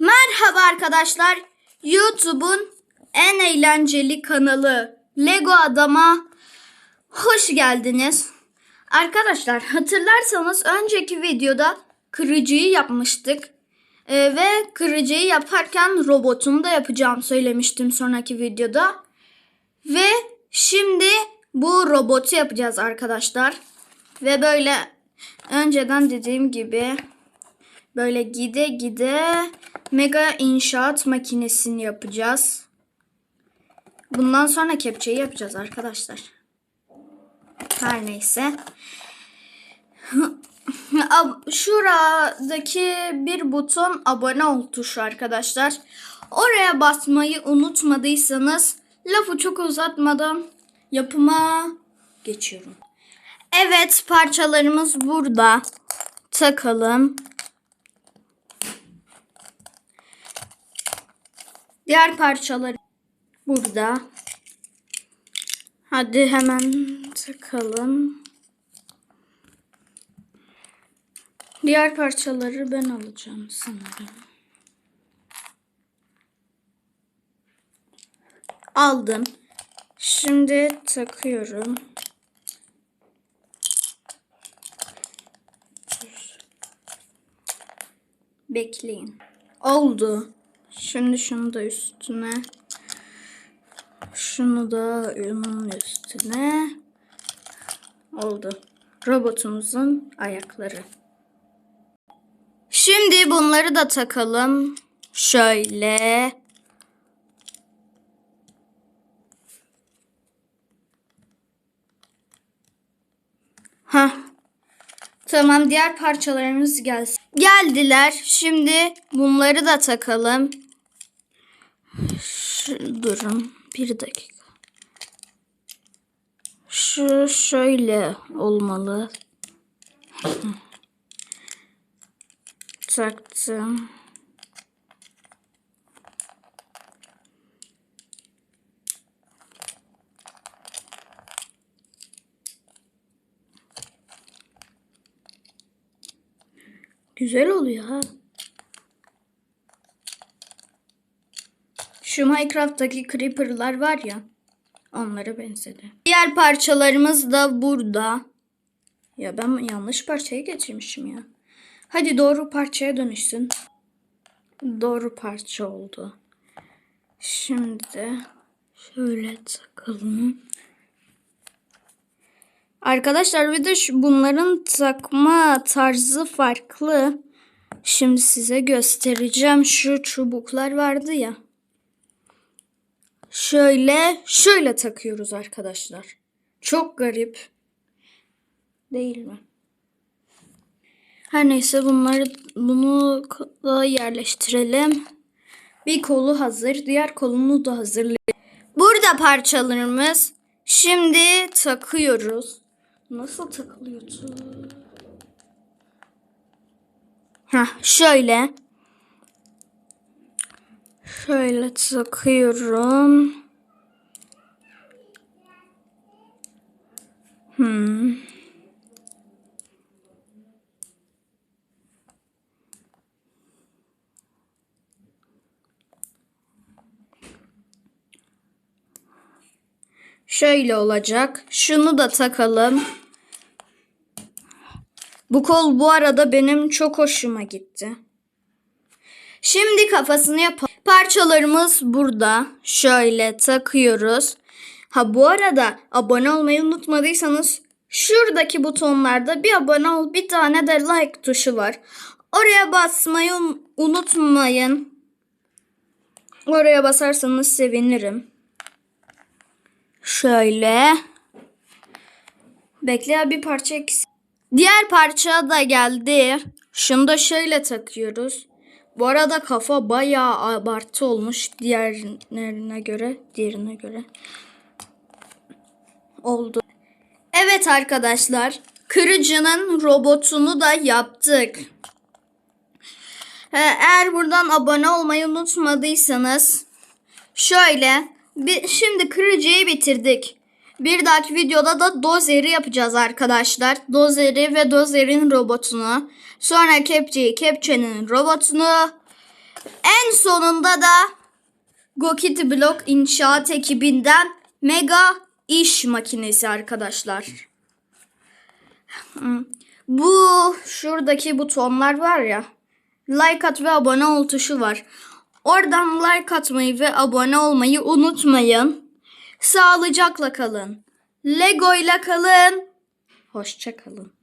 Merhaba arkadaşlar. YouTube'un en eğlenceli kanalı Lego Adam'a hoş geldiniz. Arkadaşlar hatırlarsanız önceki videoda kırıcıyı yapmıştık. Ee, ve kırıcıyı yaparken robotumu da yapacağım söylemiştim sonraki videoda. Ve şimdi bu robotu yapacağız arkadaşlar. Ve böyle önceden dediğim gibi böyle gide gide mega inşaat makinesini yapacağız. Bundan sonra kepçeyi yapacağız arkadaşlar. Her neyse. Şuradaki bir buton abone ol tuşu arkadaşlar. Oraya basmayı unutmadıysanız lafı çok uzatmadan yapıma geçiyorum. Evet parçalarımız burada. Takalım. Diğer parçalar burada. Hadi hemen takalım. Diğer parçaları ben alacağım sanırım. Aldım. Şimdi takıyorum. Bekleyin. Oldu. Şimdi şunu da üstüne. Şunu da onun üstüne. Oldu. Robotumuzun ayakları. Şimdi bunları da takalım. Şöyle. Ha. Tamam diğer parçalarımız gelsin. Geldiler. Şimdi bunları da takalım. Şu, durun bir dakika. Şu şöyle olmalı. Taktım. Güzel oluyor ha. Şu Minecraft'taki creeper'lar var ya. Onlara benzedi. Diğer parçalarımız da burada. Ya ben yanlış parçayı getirmişim ya. Hadi doğru parçaya dönüşsün. Doğru parça oldu. Şimdi şöyle takalım. Arkadaşlar bir de bunların takma tarzı farklı. Şimdi size göstereceğim. Şu çubuklar vardı ya. Şöyle şöyle takıyoruz arkadaşlar. Çok garip. Değil mi? Her neyse bunları bunu da yerleştirelim. Bir kolu hazır. Diğer kolunu da hazırlayalım. Burada parçalarımız. Şimdi takıyoruz. Nasıl takılıyordu? Heh, şöyle. Şöyle takıyorum. Hmm. Şöyle olacak. Şunu da takalım. Bu kol bu arada benim çok hoşuma gitti. Şimdi kafasını yapalım. Parçalarımız burada. Şöyle takıyoruz. Ha bu arada abone olmayı unutmadıysanız şuradaki butonlarda bir abone ol bir tane de like tuşu var. Oraya basmayı un- unutmayın. Oraya basarsanız sevinirim. Şöyle. Bekle bir parça eksik. Diğer parça da geldi. Şunu da şöyle takıyoruz. Bu arada kafa bayağı abartı olmuş diğerlerine göre, diğerine göre. Oldu. Evet arkadaşlar, kırıcının robotunu da yaptık. Ee, Eğer buradan abone olmayı unutmadıysanız şöyle şimdi kırıcıyı bitirdik. Bir dahaki videoda da dozeri yapacağız arkadaşlar. Dozeri ve dozerin robotunu. Sonra kepçeyi, kepçenin robotunu En sonunda da Gokiti Blok inşaat ekibinden mega iş makinesi arkadaşlar. Hmm. Bu şuradaki butonlar var ya. Like at ve abone ol tuşu var. Oradan like atmayı ve abone olmayı unutmayın. Sağlıcakla kalın. Lego ile kalın. Hoşça kalın.